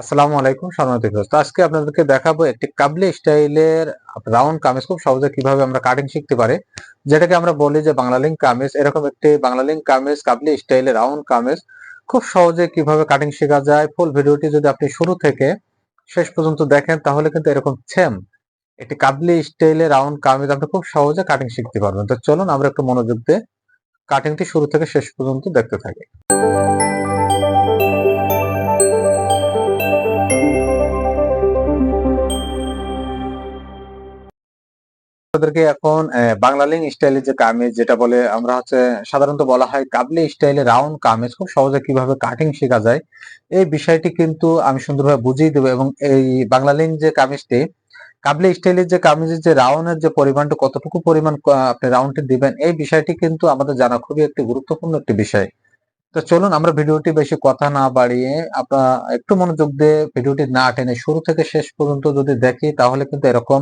আসসালামু আলাইকুম, সম্মানিত ভিউয়ার্স। তো আজকে আপনাদেরকে দেখাবো একটি কাবলি স্টাইলের রাউন্ড কামিজ খুব সহজে কীভাবে আমরা কাটিং শিখতে পারি। যেটাকে আমরা বলি যে বাংলা লিঙ্ক কামিজ। এরকম একটি বাংলা লিঙ্ক কামিজ, কাবলি স্টাইলের রাউন্ড কামিজ। খুব সহজে কীভাবে কাটিং শেখা যায়। ফুল ভিডিওটি যদি আপনি শুরু থেকে শেষ পর্যন্ত দেখেন, তাহলে কিন্তু এরকম সেম একটি কাবলি স্টাইলের রাউন্ড কামিজ আপনি খুব সহজে কাটিং শিখতে পারবেন। তো চলুন, আমরা একটু মনোযোগ দিয়ে কাটিংটি শুরু থেকে শেষ পর্যন্ত দেখতে থাকি। আপনাদেরকে এখন আহ, বাংলা লিঙ্ক স্টাইলের যে কামিজ যেটা বলে আমরা হচ্ছে সাধারণত বলা হয় কাবলি স্টাইলে রাউন্ড কামিজ খুব সহজে কীভাবে কাটিং শেখা যায় এই বিষয়টি কিন্তু আমি সুন্দরভাবে বুঝিয়ে দেবো এবং এই বাংলা লিঙ্ক যে কামিজটি কাবলি স্টাইলের যে কামিজের যে রাউন্ডের যে পরিমাণটা কতটুকু পরিমাণ আপনি রাউন্ডটি দিবেন এই বিষয়টি কিন্তু আমাদের জানা খুবই একটি গুরুত্বপূর্ণ একটি বিষয়। তো চলুন আমরা ভিডিওটি বেশি কথা না বাড়িয়ে আপনার একটু মনোযোগ দিয়ে ভিডিওটি না টেনে শুরু থেকে শেষ পর্যন্ত যদি দেখি তাহলে কিন্তু এরকম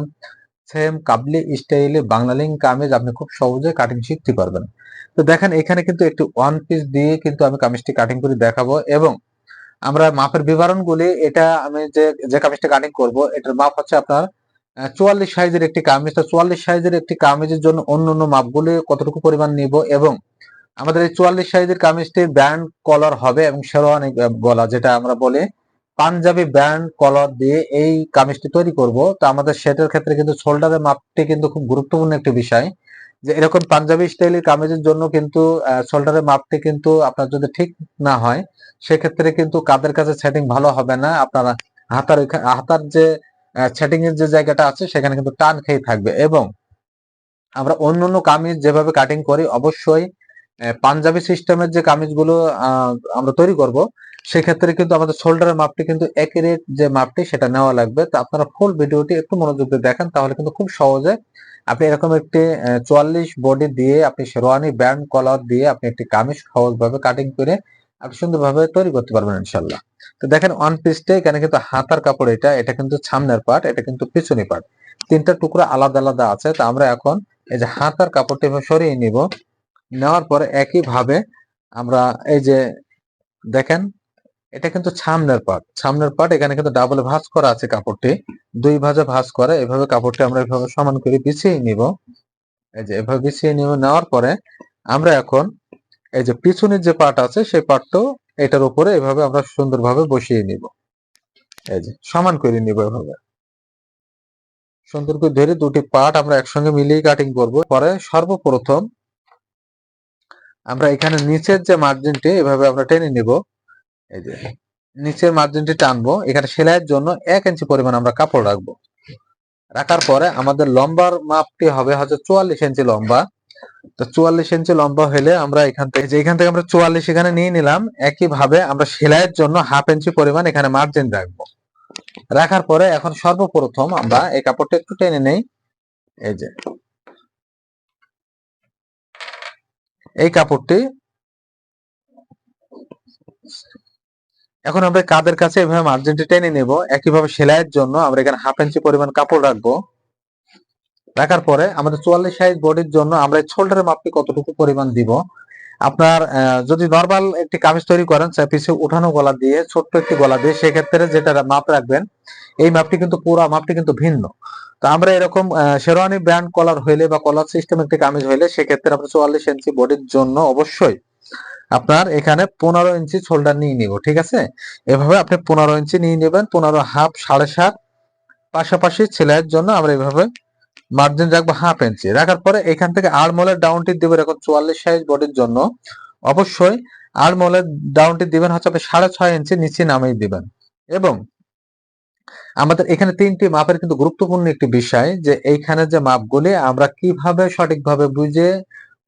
সেম কাবলি স্টাইলে বাংলা লিঙ্ক কামিজ আপনি খুব সহজে কাটিং শিখতে পারবেন। তো দেখেন, এখানে কিন্তু একটি ওয়ান পিস দিয়ে কিন্তু আমি কামিজটি কাটিং করে দেখাবো এবং আমরা মাপের বিবরণগুলি, এটা আমি যে যে কামিজটা কাটিং করব, এটার মাপ হচ্ছে আপনার চুয়াল্লিশ সাইজের একটি কামিজ। তো চুয়াল্লিশ সাইজের একটি কামিজের জন্য অন্য অন্য মাপগুলি কতটুকু পরিমাণ নিব এবং আমাদের এই চুয়াল্লিশ সাইজের কামিজটি ব্যান্ড কলার হবে এবং শেরওয়ানি গলা, যেটা আমরা বলি পাঞ্জাবি ব্র্যান্ড কলার দিয়ে এই কামিজটি তৈরি করব। তো আমাদের সেটের ক্ষেত্রে কিন্তু শোল্ডারের মাপটি কিন্তু খুব গুরুত্বপূর্ণ একটি বিষয় যে এরকম পাঞ্জাবি স্টাইলের কামিজের জন্য কিন্তু শোল্ডারের মাপটি কিন্তু আপনার যদি ঠিক না হয়, সেক্ষেত্রে কিন্তু কাদের কাছে সেটিং ভালো হবে না। আপনার হাতার হাতার যে সেটিং এর যে জায়গাটা আছে, সেখানে কিন্তু টান খেয়ে থাকবে। এবং আমরা অন্য অন্য কামিজ যেভাবে কাটিং করি, অবশ্যই পাঞ্জাবি সিস্টেমের যে কামিজগুলো আমরা তৈরি করব, সেক্ষেত্রে কিন্তু আমাদের শোল্ডারের মাপটি কিন্তু একুরেট যে মাপটি সেটা নেওয়া লাগবে। তো আপনারা ফুল ভিডিওটি একটু মনোযোগ দিয়ে দেখেন, তাহলে কিন্তু খুব সহজে আপনি এরকম একটি চুয়াল্লিশ বডি দিয়ে আপনি শেরওয়ানি, ব্যান্ড কলার দিয়ে আপনি একটি কামিজ সহজভাবে কাটিং করে আপনি সুন্দরভাবে তৈরি করতে পারবেন ইনশাল্লাহ তো দেখেন ওয়ান পিসটা এখানে কিন্তু হাতার কাপড় এটা এটা কিন্তু সামনের পার্ট এটা কিন্তু পিছনের পার্ট তিনটা টুকরো আলাদা আলাদা আছে, তো আমরা এখন এই যে হাতার কাপড়টি সরিয়ে নিব। নেওয়ার পরে একই ভাবে আমরা এই যে দেখেন, এটা কিন্তু সামনের পাট সামনের পাট এখানে কিন্তু ডাবল ভাঁজ করা আছে কাপড়টি। দুই ভাঁজে ভাঁজ করে, এভাবে কাপড়টি আমরা এভাবে সমান করে বিছিয়ে নিব। এই যে এভাবে বিছিয়ে নিব, নেওয়ার পরে আমরা এখন এই যে পিছনের যে পার্ট আছে, সেই পার্টটাও এটার উপরে এভাবে আমরা সুন্দরভাবে বসিয়ে নিব। এই যে সমান করে নিব এভাবে। সুন্দর করে ধরে দুটি পাট আমরা একসঙ্গে মিলিয়ে কাটিং করব। পরে সর্বপ্রথম আমরা এখানে নিচের যে মার্জিনটি এভাবে আমরা টেনে নিব। এই যে, নিচের মার্জিনটি টানবো। এখানে সেলাইয়ের জন্য এক ইঞ্চি পরিমাণ আমরা কাপড় রাখব। রাখার পরে আমাদের লম্বার মাপটি হবে হচ্ছে চুয়াল্লিশ ইঞ্চি লম্বা। তো চুয়াল্লিশ ইঞ্চি লম্বা হলে আমরা এখান থেকে যে এখান থেকে আমরা চুয়াল্লিশ এখানে নিয়ে নিলাম। একই ভাবে আমরা সেলাইয়ের জন্য হাফ ইঞ্চি পরিমাণ এখানে মার্জিন রাখব। রাখার পরে এখন সর্বপ্রথম আমরা এই কাপড়টা একটু টেনে নেই। এই যে এই কাপড়টি। এখন আমরা কাদের কাছে এভাবে মার্জিনটি টেনে নেব, একইভাবে সেলাইয়ের জন্য আমরা এখানে হাফ ইঞ্চি পরিমাণ কাপড় রাখব। রাখার পরে আমাদের চুয়াল্লিশ সাইজ বডির জন্য আমরা শোল্ডারের মাপটি কতটুকু পরিমাণ দিব? আপনার যদি নর্মাল একটি কামিজ তৈরি করেন পিছিয়ে উঠানো গলা দিয়ে, ছোট্ট একটি গলা দিয়ে, সেক্ষেত্রে যেটা মাপ রাখবেন, এই মাপটি কিন্তু পুরো, মাপটি কিন্তু ভিন্ন। তো আমরা এরকম শেরওয়ানি ব্র্যান্ড কলার হইলে বা কলার সিস্টেম একটি কামিজ হইলে সেক্ষেত্রে আমরা চুয়াল্লিশ ইঞ্চি বডির জন্য অবশ্যই আপনার এখানে পনেরো ইঞ্চি শোল্ডার নিয়ে নিব, ঠিক আছে? এভাবে আপনি পনেরো ইঞ্চি নিয়ে নেবেন, পনেরো হাফ সাড়ে সাত। পাশাপাশি ছেলের জন্য আমরা এভাবে মার্জিন রাখব হাফ ইঞ্চি রাখার পরে এখান থেকে আড়মোলের ডাউনটি দিবেন এখন চুয়াল্লিশ সাইজ বডির জন্য। অবশ্যই আড়মোলের ডাউনটি দিবেন হচ্ছে আপনি সাড়ে ছয় ইঞ্চি নিচে নামিয়ে দিবেন। এবং আমাদের এখানে তিনটি মাপের কিন্তু গুরুত্বপূর্ণ একটি বিষয় যে এইখানে যে মাপগুলি আমরা কীভাবে সঠিকভাবে বুঝে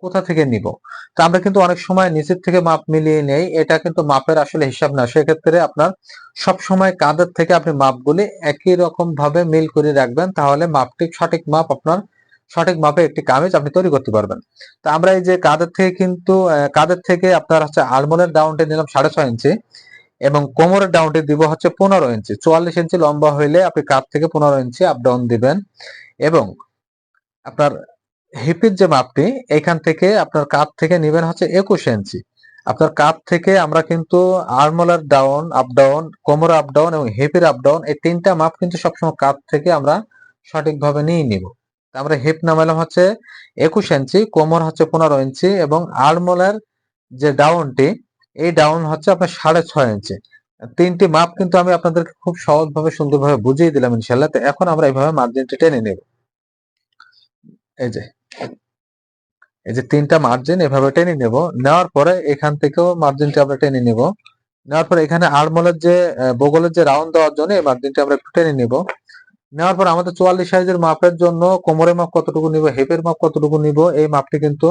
কোথা থেকে নিব। তো আমরা কিন্তু অনেক সময় নিচের থেকে মাপ মিলিয়ে নেই, এটা কিন্তু মাপের আসলে হিসাব না। সেক্ষেত্রে আপনার সব সময় কাঁধের থেকে আপনি মাপগুলি একই রকম ভাবে মিল করে রাখবেন, তাহলে মাপটি সঠিক মাপ আপনার সঠিক মাপে একটি কামিজ আপনি তৈরি করতে পারবেন। তো আমরা এই যে কাঁধের থেকে কিন্তু কাঁধের থেকে আপনার হচ্ছে আলমোলের ডাউনটি নিলাম সাড়ে ছয় ইঞ্চি। এবং কোমরের ডাউনটি দিব হচ্ছে পনেরো ইঞ্চি চুয়াল্লিশ ইঞ্চি লম্বা হইলে আপনি কাঁধ থেকে পনেরো ইঞ্চি আপ ডাউন দিবেন এবং আপনার হিপের যে মাপটি, এখান থেকে আপনার কাঁধ থেকে নিবেন হচ্ছে একুশ ইঞ্চি আপনার কাপ থেকে আমরা কিন্তু আর্মলার ডাউন আপ ডাউন কোমর আপ ডাউন এবং হেপের আপ ডাউন এই তিনটা মাপ কিন্তু সবসময় কাপ থেকে আমরা সঠিকভাবে নিয়ে নিব। আমরা হেপ নামালাম হচ্ছে একুশ ইঞ্চি কোমর হচ্ছে পনেরো ইঞ্চি এবং আর্মলার যে ডাউনটি এই ডাউন হচ্ছে আপনার সাড়ে ছয় ইঞ্চি। তিনটি মাপ কিন্তু আমি আপনাদেরকে খুব সহজভাবে, সুন্দরভাবে বুঝিয়ে দিলাম ইনশাল্লাহ তো এখন আমরা এইভাবে মার্জিনটা টেনে নেব। এই যে এই যে তিনটা মার্জিন এভাবে টেনে নেব। নেওয়ার পরে এখান থেকেও মার্জিনটা আমরা টেনে নেব। নেওয়ার পরে এখানে আর্মলের যে বগলের যে রাউন্ড দেওয়ার জন্য এই মার্জিনটা আমরা একটু টেনে নেব। নেওয়ার পর আমাদের চুয়াল্লিশ সাইজের মাপের জন্য কোমরের মাপ কতটুকু নিব হেপের মাপ কতটুকু নিব, এই মাপটি কিন্তু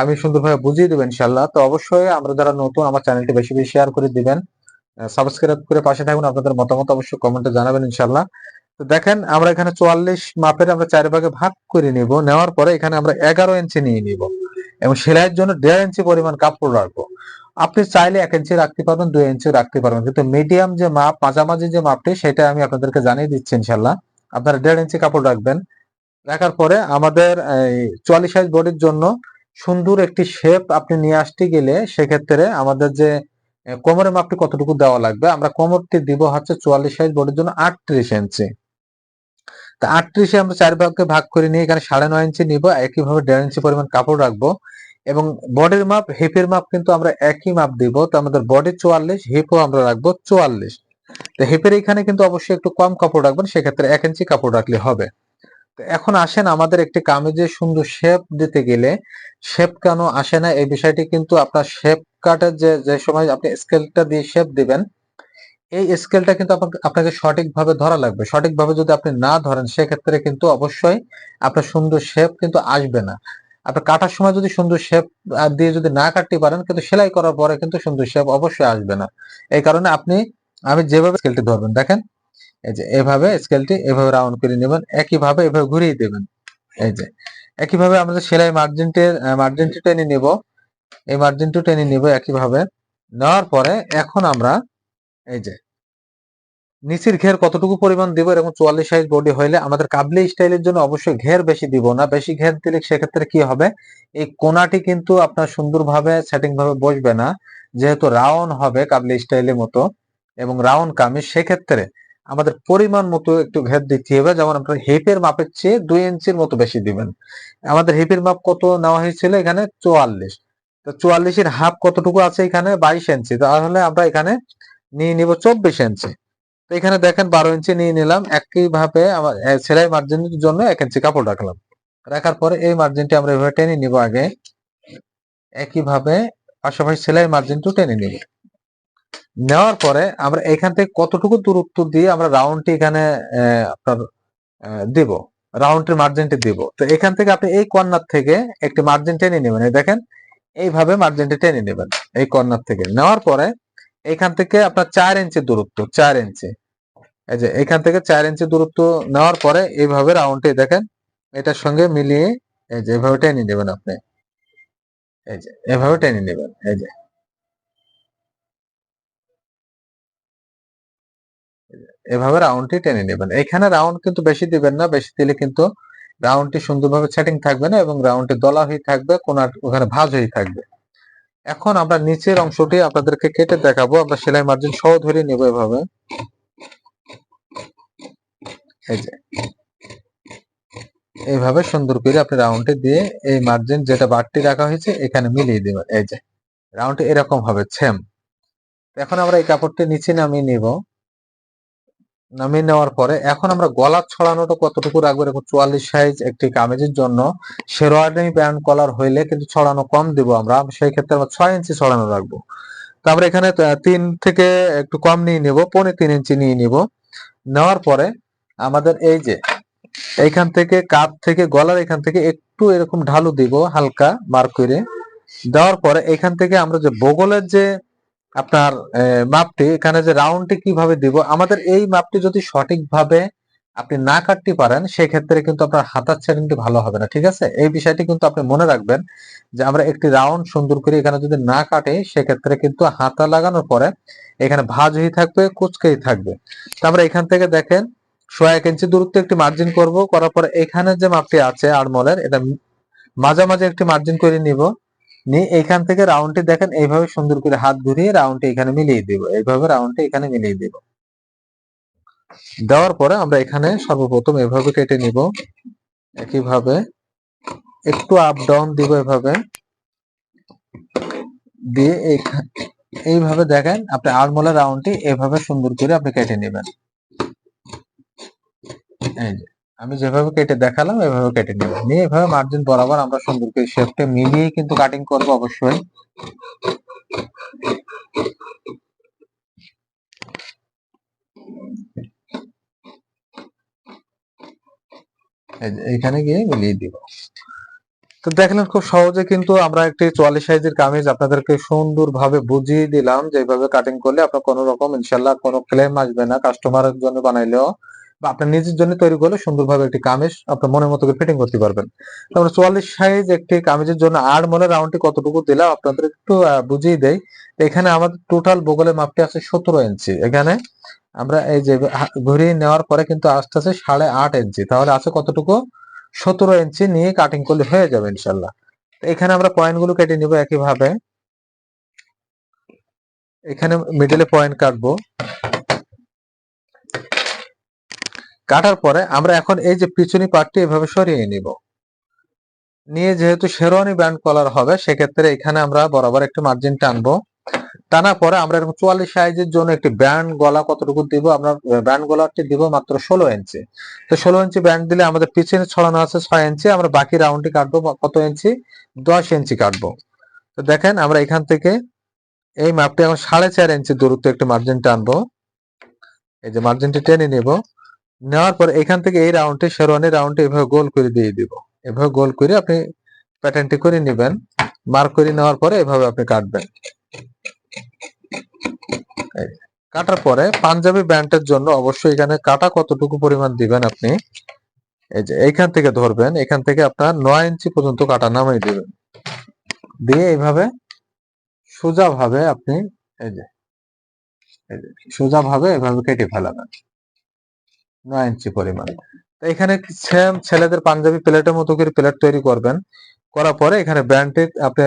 আমি সুন্দরভাবে বুঝিয়ে দেবেন ইনশাল্লাহ তো অবশ্যই আমরা যারা নতুন, আমার চ্যানেলটি বেশি বেশি শেয়ার করে দিবেন। সাবস্ক্রাইব করে পাশে থাকুন, আপনাদের মতামত অবশ্যই কমেন্টে জানাবেন ইনশাল্লাহ তো দেখেন, আমরা এখানে চুয়াল্লিশ মাপের আমরা চার ভাগে ভাগ করে নিব। নেওয়ার পরে এখানে আমরা এগারো ইঞ্চি নিয়ে নিব এবং সেলাইয়ের জন্য দেড় ইঞ্চি পরিমাণ কাপড় রাখব। আপনি চাইলে এক ইঞ্চি রাখতে পারবেন, দুই ইঞ্চি রাখতে পারবেন। কিন্তু মিডিয়াম যে মাপ, মাঝামাঝি যে মাপটি, সেটা আমি আপনাদেরকে জানিয়ে দিচ্ছি ইনশাল্লাহ আপনারা দেড় ইঞ্চি কাপড় রাখবেন। রাখার পরে আমাদের, এই চুয়াল্লিশ সাইজ বডির জন্য সুন্দর একটি শেপ আপনি নিয়ে আসতে গেলে সেক্ষেত্রে আমাদের যে কোমরের মাপটি কতটুকু দেওয়া লাগবে? আমরা কোমরটি দিব হচ্ছে চুয়াল্লিশ সাইজ বডির জন্য আটত্রিশ ইঞ্চি। তা আটত্রিশে আমরা চার ভাগকে ভাগ করে নিয়ে এখানে সাড়ে নয় ইঞ্চি নিব, একইভাবে দেড় ইঞ্চি পরিমাণ কাপড় রাখব। এবং বডির মাপ হিপের মাপ কিন্তু আমরা একই মাপ দিব, তো আমাদের বডি চুয়াল্লিশ হিপও আমরা রাখব চুয়াল্লিশ। তো হিপের এখানে কিন্তু অবশ্যই একটু কম কাপড় রাখবেন, সেক্ষেত্রে এক ইঞ্চি কাপড় রাখলে হবে। এখন আসেন আমাদের একটি কামিজে সুন্দর শেপ দিতে গেলে। শেপ কেন আসে না? এই বিষয়টি কিন্তু আপনার শেপ কাটের যে যে সময় আপনি স্কেলটা দিয়ে শেপ দিবেন, এই স্কেলটা কিন্তু আপনাকে- সঠিকভাবে ধরা লাগবে। সঠিকভাবে যদি আপনি না ধরেন, সেক্ষেত্রে কিন্তু অবশ্যই আপনার সুন্দর শেপ কিন্তু আসবে না। আপনার কাটার সময় যদি সুন্দর শেপ দিয়ে যদি না কাটতে পারেন, কিন্তু সেলাই করার পরে কিন্তু সুন্দর শেপ অবশ্যই আসবে না। এই কারণে আপনি, আমি যেভাবে স্কেলটি ধরবেন, দেখেন এই যে এভাবে স্কেলটি এভাবে রাউন্ড করে নেবেন, একইভাবে এভাবে ঘুরিয়ে দেবেন। এই যে একইভাবে আমরা সেলাই মার্জিনটি মার্জিনটি টেনে নিব। এই মার্জিনটি টেনে নিব একইভাবে। নেওয়ার পরে এখন আমরা এই যে নিচের ঘের কতটুকু পরিমাণ দিব এরকম চুয়াল্লিশ সাইজ বডি হইলে আমাদের কাবলি স্টাইলের জন্য অবশ্যই ঘের বেশি দিব না। বেশি ঘের দিলে সেক্ষেত্রে কি হবে? এই কোনাটি কিন্তু আপনার সুন্দরভাবে সেটিং ভাবে বসবে না। যেহেতু রাউন্ড হবে কাবলি স্টাইলের মতো এবং রাউন্ড কামিজ, সেক্ষেত্রে আমাদের পরিমাণ মতো একটু ঘের দিতে হবে। যেমন আপনার হিপের মাপের চেয়ে দুই ইঞ্চির মতো বেশি দিবেন। আমাদের হিপের মাপ কত নেওয়া হয়েছিল এখানে? চুয়াল্লিশ। তো চুয়াল্লিশের হাফ কতটুকু আছে এখানে? বাইশ ইঞ্চি। তাহলে আমরা এখানে নিয়ে নিব চব্বিশ ইঞ্চি। তো এখানে দেখেন বারো ইঞ্চি নিয়ে নিলাম। একইভাবে আমার সেলাই মার্জিনের জন্য এক ইঞ্চি কাপড় রাখলাম। রাখার পরে এই মার্জিনটি আমরা এভাবে টেনে নিব আগে। একইভাবে পাশাপাশি সেলাই মার্জিনটু টেনে নিব। নেওয়ার পরে আমরা এখান থেকে কতটুকু দূরত্ব দিয়ে আমরা রাউন্ডটি এখানে আপনার দিব? রাউন্ডের মার্জিনটি দিব। তো এখান থেকে আপনি এই কর্নার থেকে একটি মার্জিন টেনে নেবেন। দেখেন, এইভাবে মার্জিনটি টেনে নেবেন এই কর্নার থেকে। নেওয়ার পরে এখান থেকে আপনার চার ইঞ্চি দূরত্ব, চার ইঞ্চি এই যে, এখান থেকে চার ইঞ্চি দূরত্ব নেওয়ার পরে এইভাবে রাউন্ডটি দেখেন, এটার সঙ্গে মিলিয়ে এই যে, এভাবে টেনে নেবেন আপনি। এই যে, এভাবে টেনে নেবেন। এই যে এভাবে রাউন্ডটি টেনে নেবেন। এখানে রাউন্ড কিন্তু বেশি দিবেন না, বেশি দিলে কিন্তু রাউন্ডটি সুন্দরভাবে সেটিং থাকবে না এবং রাউন্ডটি দলা হয়ে থাকবে, কোনার ওখানে ভাজ হয়ে থাকবে। এখন আমরা নিচের অংশটি আপনাদেরকে কেটে দেখাবো, আমরা সেলাই মার্জিন সহ ধরে নেব এভাবে। এই যে। এইভাবে সুন্দর করে আপনি রাউন্ডটি দিয়ে এই মার্জিন যেটা বাড়তি রাখা হয়েছে, এখানে মিলিয়ে দেবেন। এই যে রাউন্ডটি এরকম হবে সেম এখন আমরা এই কাপড়টি নিচে নামিয়ে নিব। নামিয়ে নেওয়ার পরে এখন আমরা গলার ছড়ানোটা কতটুকু রাখব? এরকম চুয়াল্লিশ সাইজ একটি কামিজের জন্য শেরওয়ানি প্যান্ট কলার হইলে কিন্তু ছড়ানো কম দিব আমরা। সেই ক্ষেত্রে আমরা ছয় ইঞ্চি ছড়ানো রাখব। তো আমরা এখানে তিন থেকে একটু কম নিয়ে নিব, পৌনে তিন ইঞ্চি নিয়ে নিব। নেওয়ার পরে আমাদের এই যে, এইখান থেকে কাপ থেকে, গলার এখান থেকে একটু এরকম ঢালু দিব হালকা মার্ক করে। দেওয়ার পরে এখান থেকে আমরা যে বগলের যে আপনার মাপটি, এখানে যে রাউন্ডটি কীভাবে দিব, আমাদের এই মাপটি যদি সঠিকভাবে আপনি না কাটতে পারেন, সেক্ষেত্রে কিন্তু আপনার হাতার সেটিংটি ভালো হবে না, ঠিক আছে? এই বিষয়টি কিন্তু আপনি মনে রাখবেন যে আমরা একটি রাউন্ড সুন্দর করে এখানে যদি না কাটে, সেক্ষেত্রে কিন্তু হাতা লাগানোর পরে এখানে ভাঁজ হয়ে থাকবে, কুচকেই থাকবে। তো আমরা এখান থেকে দেখেন, সোয়া এক ইঞ্চি দূরত্ব একটি মার্জিন করব, করার পরে এখানে যে মাপটি আছে আড়মলের এটা মাঝামাঝি একটি মার্জিন করে নিব। নিয়ে এইখান থেকে রাউন্ডটি দেখেন, এইভাবে সুন্দর করে হাত ঘুরিয়ে রাউন্ডটি এখানে মিলিয়ে দিব। এইভাবে রাউন্ডটি এখানে মিলিয়ে দিব। দেওয়ার পরে আমরা এখানে সর্বপ্রথম এভাবে কেটে নিব। একইভাবে একটু আপ ডাউন দিব এভাবে। দিয়ে এইভাবে দেখেন, আপনি আড়মোলা রাউন্ডটি এভাবে সুন্দর করে আপনি কেটে নেবেন। এই যে। আমি যেভাবে কেটে দেখালাম, এভাবে কেটে নেবেন নিয়ে এভাবে মার্জিন বরাবর আমরা সুন্দর করে শেপটা মিলিয়ে কিন্তু কাটিং করব অবশ্যই। এইখানে গিয়ে মিলিয়ে দিব। তো দেখলেন খুব সহজে কিন্তু আমরা একটি চুয়াল্লিশ সাইজের কামিজ আপনাদেরকে সুন্দর ভাবে বুঝিয়ে দিলাম যে এইভাবে কাটিং করলে আপনার কোনো রকম ইনশাল্লাহ কোনো ক্লেম আসবে না। কাস্টমারের জন্য বানাইলেও বা আপনার নিজের জন্য তৈরি করলে সুন্দরভাবে একটি কামিজ আপনার মনের মতো করে ফিটিং করতে পারবেন। তারপরে চুয়াল্লিশ সাইজ একটি কামিজের জন্য আট মনে রাউন্ডটি কতটুকু দিলাম আপনাদের একটু বুঝিয়ে দেয় এখানে আমাদের টোটাল বগলের মাপটি আছে সতেরো ইঞ্চি এখানে আমরা এই যে ঘুরিয়ে নেওয়ার পরে কিন্তু আসতে আছে সাড়ে আট ইঞ্চি তাহলে আছে কতটুকু? সতেরো ইঞ্চি নিয়ে কাটিং করলে হয়ে যাবে ইনশাল্লাহ। এখানে আমরা পয়েন্টগুলো কেটে নিব একইভাবে। এখানে মিডলে পয়েন্ট কাটবো। কাটার পরে আমরা এখন এই যে পিছনি পার্টটি এভাবে সরিয়ে নিব। নিয়ে যেহেতু শেরওয়ানি ব্যান্ড কলার হবে, সেক্ষেত্রে এখানে আমরা বরাবর একটু মার্জিন টানবো। টানা পরে আমরা এরকম চুয়াল্লিশ সাইজের জন্য একটি ব্যান্ড গলা কতটুকু দিব, আমরা ব্যান্ড গলাটি দিব মাত্র ষোলো ইঞ্চি। তো ষোলো ইঞ্চি ব্যান্ড দিলে আমাদের পিছনে ছড়ানো আছে ছয় ইঞ্চি, আমরা বাকি রাউন্ডটি কাটবো কত ইঞ্চি? দশ ইঞ্চি কাটবো। তো দেখেন আমরা এখান থেকে এই মাপটি এখন সাড়ে চার ইঞ্চি দূরত্ব একটি মার্জিন টানবো। এই যে মার্জিনটি টেনে নিব। নেওয়ার পর এখান থেকে এই রাউন্ডটি শেরওয়ানি রাউন্ডটি এভাবে গোল করে দিয়ে দিব। এভাবে গোল করে আপনি প্যাটার্নটি করে নেবেন। মার্ক করে নেওয়ার পরে এভাবে আপনি কাটবেন। কাটার পরে পাঞ্জাবি ব্যান্ডের জন্য অবশ্যই এখানে কাটা কতটুকু পরিমাণ দিবেন আপনি? এই যে, এইখান থেকে ধরবেন, এখান থেকে আপনার নয় ইঞ্চি পর্যন্ত কাটা নামাই দিবেন। দিয়ে এইভাবে সোজা ভাবে আপনি, এই যে এই যে সোজা ভাবে এভাবে কেটে ফেলাবেন। নয় ইঞ্চি পরিমাণ। তো এখানে সেম ছেলেদের পাঞ্জাবি প্লেটের মতো করে প্লেট তৈরি করবেন। করার পরে এখানে ব্যান্ডটি আপনি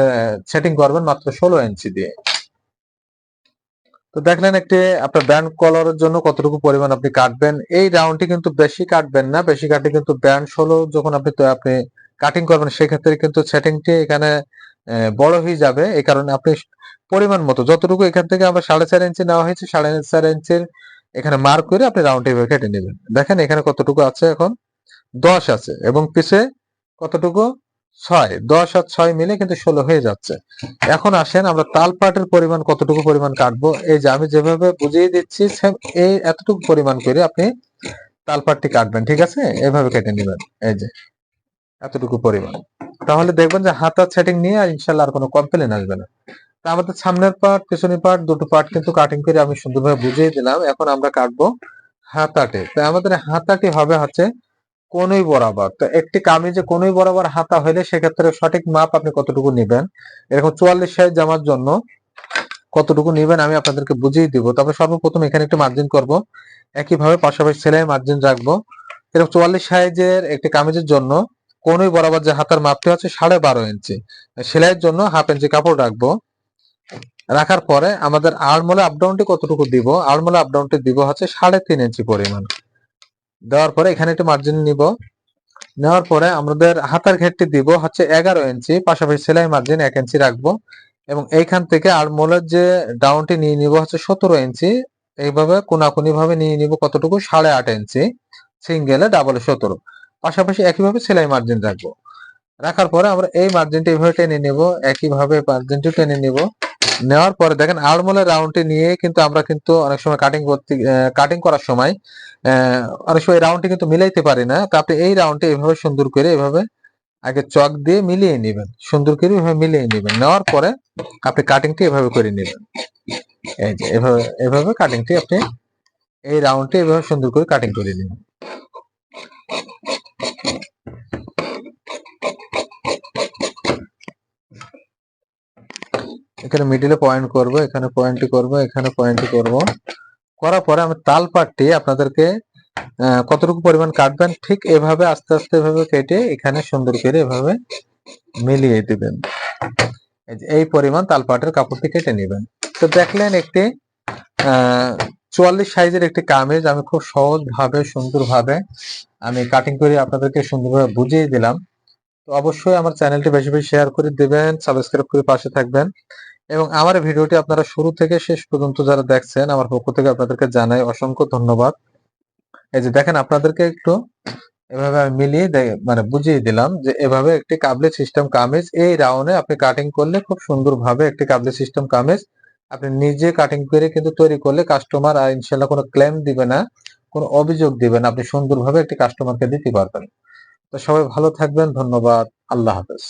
সেটিং করবেন মাত্র ষোলো ইঞ্চি দিয়ে। তো দেখলেন একটি আপনার ব্যান্ড কলারের জন্য কতটুকু পরিমাণ আপনি কাটবেন। এই রাউন্ডটি কিন্তু বেশি কাটবেন না, বেশি কাটলে কিন্তু ব্যান্ড ষোলো যখন আপনি আপনি কাটিং করবেন, সেক্ষেত্রে কিন্তু সেটিংটি এখানে বড় হয়ে যাবে। এই কারণে আপনি পরিমাণ মতো, যতটুকু এখান থেকে আমরা সাড়ে চার ইঞ্চি নেওয়া হয়েছে, সাড়ে চার ইঞ্চির এখানে মার্ক করে আপনি রাউন্ড এভাবে কেটে নেবেন। দেখেন এখানে কতটুকু আছে এখন? দশ আছে এবং পিছে কতটুকু? ছয়। দশ আর ছয় মিলে কিন্তু ষোলো হয়ে যাচ্ছে। এখন আসেন, আমরা তাল পাটের পরিমাণ কতটুকু পরিমাণ কাটবো? এই যে আমি যেভাবে বুঝিয়ে দিচ্ছি এই এতটুকু পরিমাণ করে আপনি তাল পাটটি কাটবেন, ঠিক আছে? এভাবে কেটে নেবেন, এই যে এতটুকু পরিমাণ। তাহলে দেখবেন যে হাতার সেটিং নিয়ে ইনশাল্লাহ আর কোনো কমপ্লেন আসবে না। তা আমাদের সামনের পার্ট পেছনের পার্ট দুটো পার্ট কিন্তু কাটিং করে আমি সুন্দরভাবে বুঝিয়ে দিলাম। এখন আমরা কাটবো হাতাটে। তো আমাদের হাতাটি হবে হচ্ছে কোনই বরাবর। তো একটি কামিজে কোনই বরাবর হাতা হলে সেক্ষেত্রে সঠিক মাপ আপনি কতটুকু নেবেন? এরকম চুয়াল্লিশ সাইজ জামার জন্য কতটুকু নেবেন আমি আপনাদেরকে বুঝিয়ে দিব। তবে সর্বপ্রথম এখানে একটু মার্জিন করব। একইভাবে পাশাপাশি সেলাই মার্জিন রাখব। এরকম চুয়াল্লিশ সাইজের একটি কামিজের জন্য কোনই বরাবর যে হাতার মাপটি হচ্ছে সাড়ে বারো ইঞ্চি। সেলাইয়ের জন্য হাফ ইঞ্চি কাপড় রাখব। রাখার পরে আমাদের আড়মোলে আপডাউনটি কতটুকু দিব? আড়মোলে আপডাউনটি দিব হচ্ছে সাড়ে তিন ইঞ্চি পরিমাণ। দেওয়ার পরে এখানে একটু মার্জিন নিব। নেওয়ার পরে আমাদের হাতার ঘেরটি দিব হচ্ছে এগারো ইঞ্চি পাশাপাশি সেলাই মার্জিন এক ইঞ্চি রাখব। এবং এইখান থেকে আড়মোলের যে ডাউনটি নিয়ে নিব হচ্ছে সতেরো ইঞ্চি এইভাবে কোনাকুনি ভাবে নিয়ে নিব কতটুকু? সাড়ে আট ইঞ্চি সিঙ্গেলে ডাবলে সতেরো। পাশাপাশি একইভাবে সেলাই মার্জিন রাখব। রাখার পরে আমরা এই মার্জিনটি এইভাবে টেনে নিব, একইভাবে মার্জিনটি টেনে নিব। নেওয়ার পরে দেখেন আড়মোলের রাউন্ডটি নিয়ে কিন্তু আমরা কিন্তু অনেক সময় কাটিং করতে কাটিং করার সময় অনেক সময় রাউন্ডটি কিন্তু মিলাইতে পারি না। তো আপনি এই রাউন্ডটি এইভাবে সুন্দর করে এভাবে আগে চক দিয়ে মিলিয়ে নেবেন। সুন্দর করে এভাবে মিলিয়ে নেবেন। নেওয়ার পরে আপনি কাটিংটি এভাবে করে নেবেন। এই যে এভাবে এভাবে কাটিংটি আপনি এই রাউন্ডটি এভাবে সুন্দর করে কাটিং করে নেবেন। এখানে মিডিলে পয়েন্ট করব, এখানে পয়েন্টটি করব, এখানে পয়েন্টটি করব। করার পরে আমি তাল পাটটি আপনাদেরকে কতটুকু পরিমাণ কাটবেন ঠিক এভাবে আস্তে আস্তে এভাবে কেটে এখানে সুন্দর করে এভাবে মিলিয়ে দিবেন। এই পরিমাণ তালপাটের কাপড়টি কেটে নেবেন। তো দেখলেন একটি চুয়াল্লিশ সাইজের একটি কামিজ, আমি খুব সহজ ভাবে সুন্দর ভাবে আমি কাটিং করে আপনাদেরকে সুন্দরভাবে বুঝিয়ে দিলাম। তো অবশ্যই আমার চ্যানেলটি বেশি বেশি শেয়ার করে দেবেন সাবস্ক্রাইব করে পাশে থাকবেন। এবং আমার ভিডিওটি আপনারা শুরু থেকে শেষ পর্যন্ত যারা দেখছেন, আমার পক্ষ থেকে আপনাদেরকে জানাই অসংখ্য ধন্যবাদ। এই যে দেখেন, আপনাদেরকে একটু এভাবে আমি মিলিয়ে মানে বুঝিয়ে দিলাম যে এভাবে একটি কাবলি সিস্টেম কামিজ, এই রাউন্ডে আপনি কাটিং করলে খুব সুন্দরভাবে একটি কাবলি সিস্টেম কামিজ, আপনি নিজে কাটিং করে কিন্তু তৈরি করলে কাস্টমার আর ইনশাল্লাহ কোনো ক্লেম দিবে না, কোনো অভিযোগ দিবে না, আপনি সুন্দরভাবে একটি কাস্টমারকে দিতে পারবেন। তো সবাই ভালো থাকবেন ধন্যবাদ আল্লাহ হাফেজ।